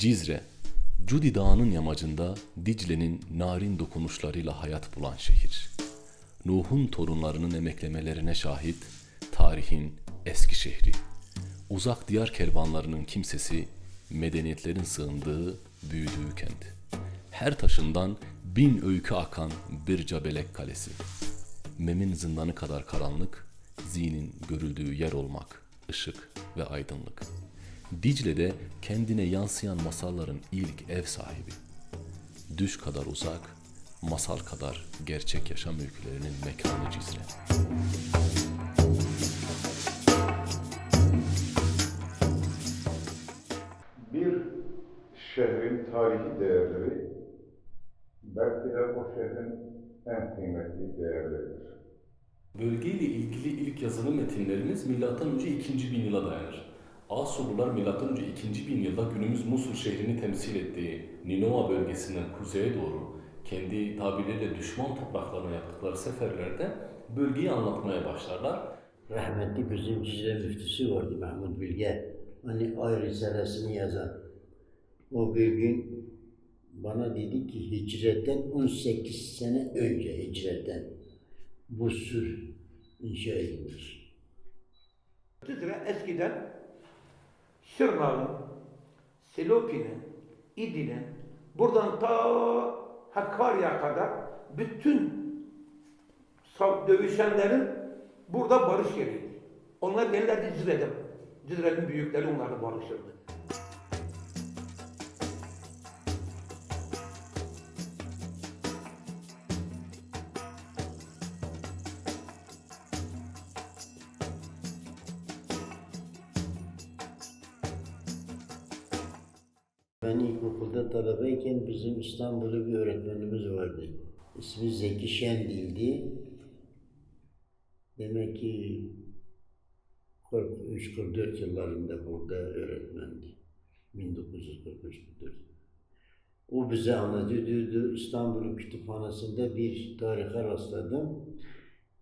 Cizre, Cudi Dağı'nın yamacında Dicle'nin narin dokunuşlarıyla hayat bulan şehir. Nuh'un torunlarının emeklemelerine şahit tarihin eski şehri. Uzak diyar kervanlarının kimsesi, medeniyetlerin sığındığı, büyüdüğü kent. Her taşından bin öykü akan bir cabelek kalesi. Mem'in zindanı kadar karanlık, zinin görüldüğü yer olmak, ışık ve aydınlık. Dicle'de kendine yansıyan masalların ilk ev sahibi. Düş kadar uzak, masal kadar gerçek yaşam öykülerinin mekanı Cizre. Bir şehrin tarihi değerleri belki de o şehrin en kıymetli değerleridir. Bölgeyle ilgili ilk yazılı metinlerimiz M.Ö. 2. bin yıla dayanır. Asurlular M.Ö. 2. bin yılda günümüz Musul şehrini temsil ettiği Ninova bölgesinden kuzeye doğru kendi tabirleriyle düşman topraklarına yaptıkları seferlerde bölgeyi anlatmaya başlarlar. Rahmetli bizim Cizre müftüsü vardı Mahmut Bilge. Hani ay risalesini yazan. O bir gün bana dedi ki hicretten 18 sene önce hicretten bu sür inşa edilmiş. Cizre eskiden Şırnak'ın, Silopi'nin, İdil'in, buradan ta Hakkari'ye kadar bütün dövüşenlerin burada barış yeriydi. Onlar gelirlerdi Cizre'de. Cizre'nin büyükleri onlarla barışırdı. Ben ilkokulda talebeyken bizim İstanbul'da bir öğretmenimiz vardı. İsmi Zeki Şendil'di. Demek ki 43-44 yıllarında burada öğretmendi. 1943-44. O bize anlatıyor, diyordu İstanbul Kütüphanesi'nde bir tarihe rastladım.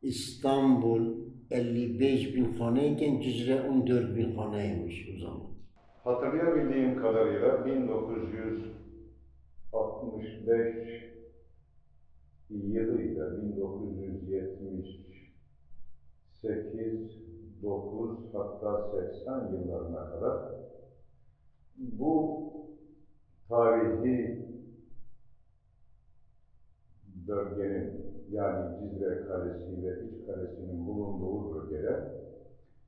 İstanbul 55 bin haneyken Cizre 14 bin haneymiş o zaman. Hatırlayabildiğim kadarıyla 1965 yılıyla 1978, 9 hatta 80 yıllarına kadar bu tarihi bölgenin yani Cizre Kalesi ve İç Kalesi'nin bulunduğu bölgede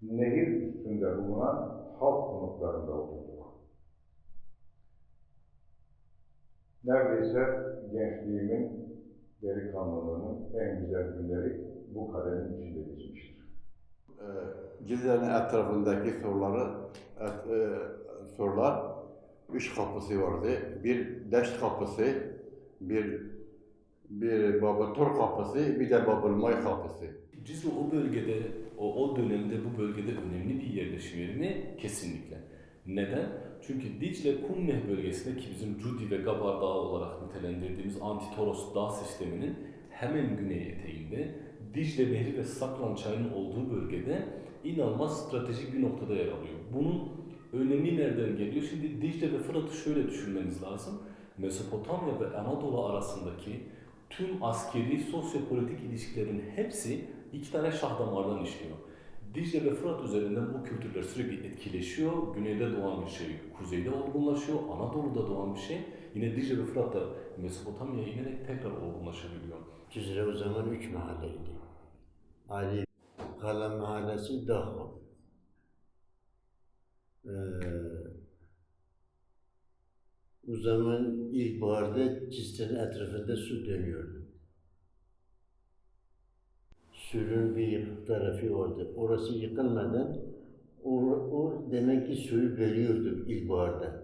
nehir üstünde bulunan halk konutlarında oturduk. Neredeyse gençliğimin, delikanlılığımın en güzel günleri bu kalenin içinde geçmiştir. Ee, Cizre'nin etrafındaki soruları, et, e, sorular üç kapısı vardı. Bir Deşt kapısı, bir bir Babatur kapısı, bir de Babılmay kapısı. Cizre o bölgede, o, o dönemde bu bölgede önemli bir yerleşim yeri mi? Kesinlikle. Neden? Çünkü Dicle Kummeh bölgesinde ki bizim Cudi ve Gabar Dağı olarak nitelendirdiğimiz Antitoros dağ sisteminin hemen güney eteğinde Dicle Nehri ve Saklan Çayı'nın olduğu bölgede inanılmaz stratejik bir noktada yer alıyor. Bunun önemi nereden geliyor? Şimdi Dicle ve Fırat'ı şöyle düşünmeniz lazım. Mesopotamya ve Anadolu arasındaki tüm askeri, sosyopolitik ilişkilerin hepsi iki tane şah damardan işliyor. Dicle ve Fırat üzerinden bu kültürler sürekli etkileşiyor. Güneyde doğan bir şey kuzeyde olgunlaşıyor. Anadolu'da doğan bir şey yine Dicle ve Fırat da Mesopotamya'ya inerek tekrar olgunlaşabiliyor. Cizre o zaman üç mahalleydi. Ali Kala Mahallesi Dağ. Ee, o zaman ilkbaharda Cizre'nin etrafında su dönüyordu. Suyun bir yıkık tarafı vardı. Orası yıkılmadan o, o demek ki suyu bölüyordu ilkbaharda.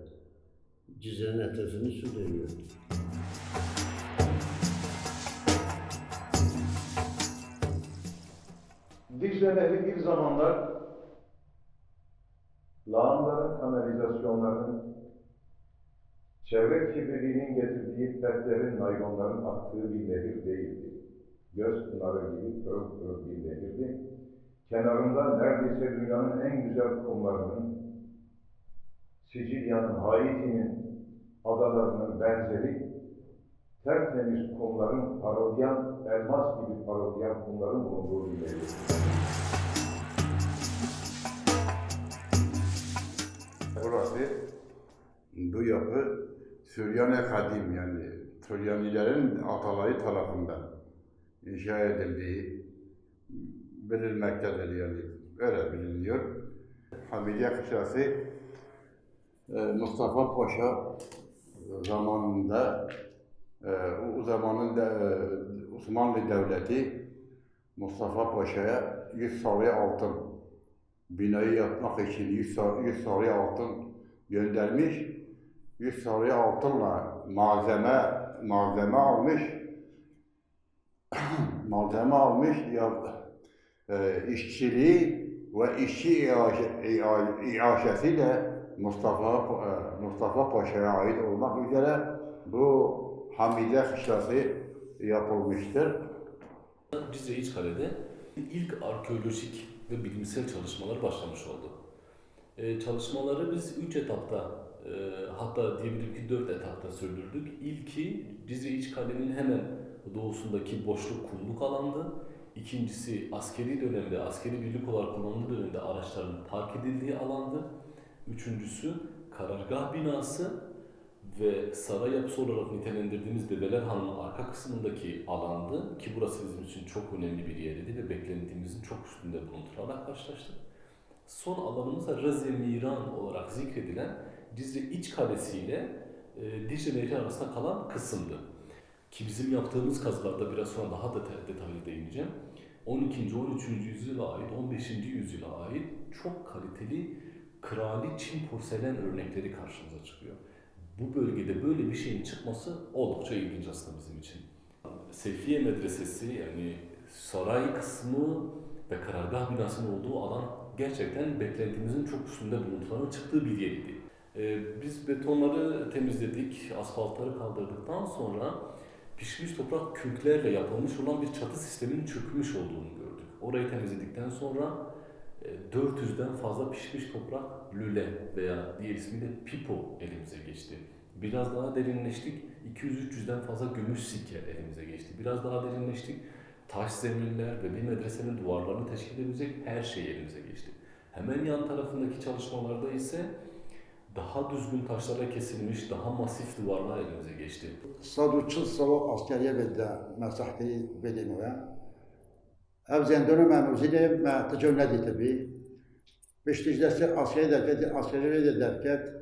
Cizre'nin etrafını su dönüyordu. Dicle bir zamanlar lağımların, kanalizasyonların, çevre kirliliğinin getirdiği petlerin, naylonların aktığı bir nehir değildi. Göz pınarı gibi pırıl pırıl bir nehirdi. Kenarında neredeyse dünyanın en güzel kumlarının, Sicilya'nın, Haiti'nin, adalarının benzeri tertemiz kumların parıldayan, elmas gibi parıldayan kumların bulunduğu bir yeri. Burası bu yapı Süryani Kadim yani Süryanilerin ataları tarafından inşa edildiği bilinmektedir yani öyle biliniyor. Hamidiye Kışlası e, Mustafa Paşa zamanında e, o zamanın da, e, Osmanlı Devleti Mustafa Paşa'ya 100 sarı altın binayı yapmak için 100, sa- 100 sarı altın göndermiş. 100 sarı altınla malzeme malzeme almış. Malzeme almış ya e, işçiliği ve işçi iaşe, ia- iaşesiyle Mustafa e, Mustafa Paşa'ya ait olmak üzere bu Hamide Kışlası yapılmıştır. Cizre İçkale'de ilk arkeolojik ve bilimsel çalışmalar başlamış oldu. Ee, çalışmaları biz üç etapta, e, hatta diyebilirim ki dört etapta sürdürdük. İlki Cizre İçkale'nin hemen doğusundaki boşluk kumluk alandı. İkincisi askeri dönemde, askeri birlik olarak kullanıldığı dönemde araçların park edildiği alandı. Üçüncüsü karargah binası ve saray yapısı olarak nitelendirdiğimiz Develer Hanı'nın arka kısmındaki alandı ki burası bizim için çok önemli bir yeriydi ve beklediğimizin çok üstünde bulundurarak karşılaştık. Son alanımız da Raze Miran olarak zikredilen Cizre İç Kalesi ile e, Dicle Nehri arasında kalan kısımdı. Ki bizim yaptığımız kazılarda biraz sonra daha da detaylı değineceğim. 12. 13. yüzyıla ait, 15. yüzyıla ait çok kaliteli krali Çin porselen örnekleri karşımıza çıkıyor. Bu bölgede böyle bir şeyin çıkması oldukça ilginç aslında bizim için. Seyfiye Medresesi yani saray kısmı ve karargah binasının olduğu alan gerçekten beklentimizin çok üstünde buluntuların çıktığı bir yeriydi. Ee, biz betonları temizledik, asfaltları kaldırdıktan sonra pişmiş toprak kürklerle yapılmış olan bir çatı sisteminin çökmüş olduğunu gördük. Orayı temizledikten sonra e, 400'den fazla pişmiş toprak lüle veya diğer ismiyle pipo elimize geçti. Biraz daha derinleştik. 200-300'den fazla gümüş sikke elimize geçti. Biraz daha derinleştik. Taş zeminler ve bir medresenin duvarlarını teşkil edecek her şey elimize geçti. Hemen yan tarafındaki çalışmalarda ise daha düzgün taşlara kesilmiş, daha masif duvarlar elimize geçti. Saduçu Savak askeriye bedde mesahti belimive. Evzen döneme müziğe me tecevnedi tabi. Beşticdesi askeri derket, askeri de derket.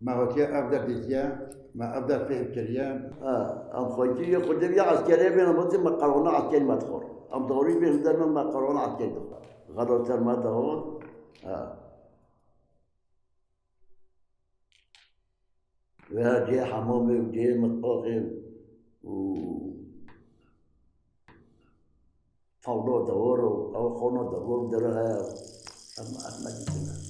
Mehatiye evder diye, me evder fehip keriye. Amfakiye kudeviye askeriye ben amazim me karona askeri madhur. Am doğru bir derme me karona askeri. Gadol terma dağın. من ما قرآن عسکری دخور غلطتر ما دهون اه و جه حمامي وجه مطبخي و فوضى دور او خونه دور درها اما اما جدا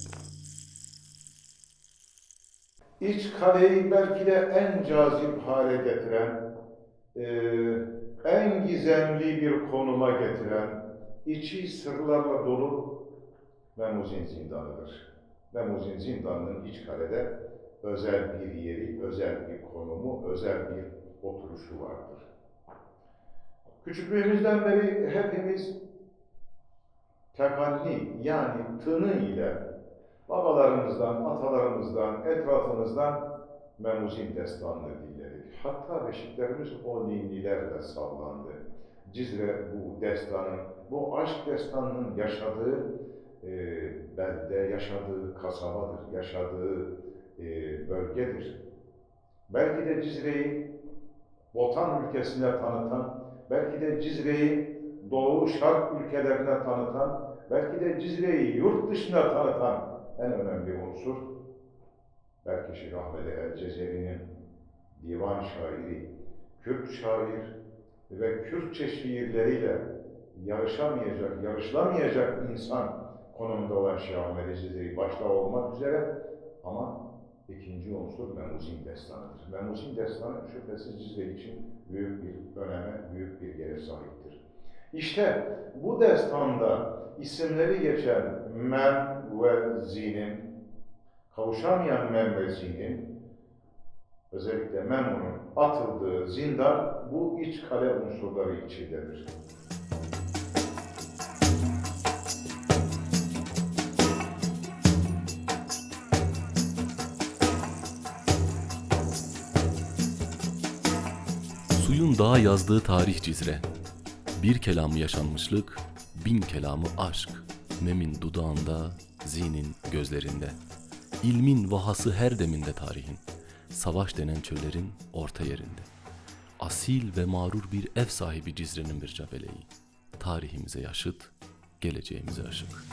İç kaleyi belki de en cazip hale getiren, eee, en gizemli bir konuma getiren, içi sırlarla dolu Memuzin Zindanı'dır. Memuzin Zindanı'nın iç kalede özel bir yeri, özel bir konumu, özel bir oturuşu vardır. Küçüklüğümüzden beri hepimiz tekanni yani tını ile babalarımızdan, atalarımızdan, etrafımızdan Memuzin destanını dinledik. Hatta beşiklerimiz o ninnilerle sallandı. Cizre bu destanın, bu aşk destanının yaşadığı e, belde, yaşadığı kasabadır, yaşadığı e, bölgedir. Belki de Cizre'yi Botan ülkesine tanıtan, belki de Cizre'yi Doğu Şark ülkelerine tanıtan, belki de Cizre'yi yurt dışına tanıtan en önemli unsur, belki Şeyh Ahmet el Cezeri'nin divan şairi, Kürt şair ve Kürtçe şiirleriyle yarışamayacak, yarışılamayacak insan konumunda olan Şeyh Ahmet Cezeri başta olmak üzere ama ikinci unsur Memuzin Destanı'dır. Memuzin Destanı şüphesiz Cizre için büyük bir öneme, büyük bir yere sahiptir. İşte bu destanda isimleri geçen Mem ve Zin'in, kavuşamayan Mem ve Zin'in özellikle Memun'un atıldığı zindan bu iç kale unsurları içindedir. Suyun dağa yazdığı tarih Cizre. Bir kelamı yaşanmışlık, bin kelamı aşk. Memin dudağında, zinin gözlerinde. İlmin vahası her deminde tarihin. Savaş denen çöllerin orta yerinde. Asil ve mağrur bir ev sahibi Cizre'nin bir cabeleyi. Tarihimize yaşıt, geleceğimize ışık.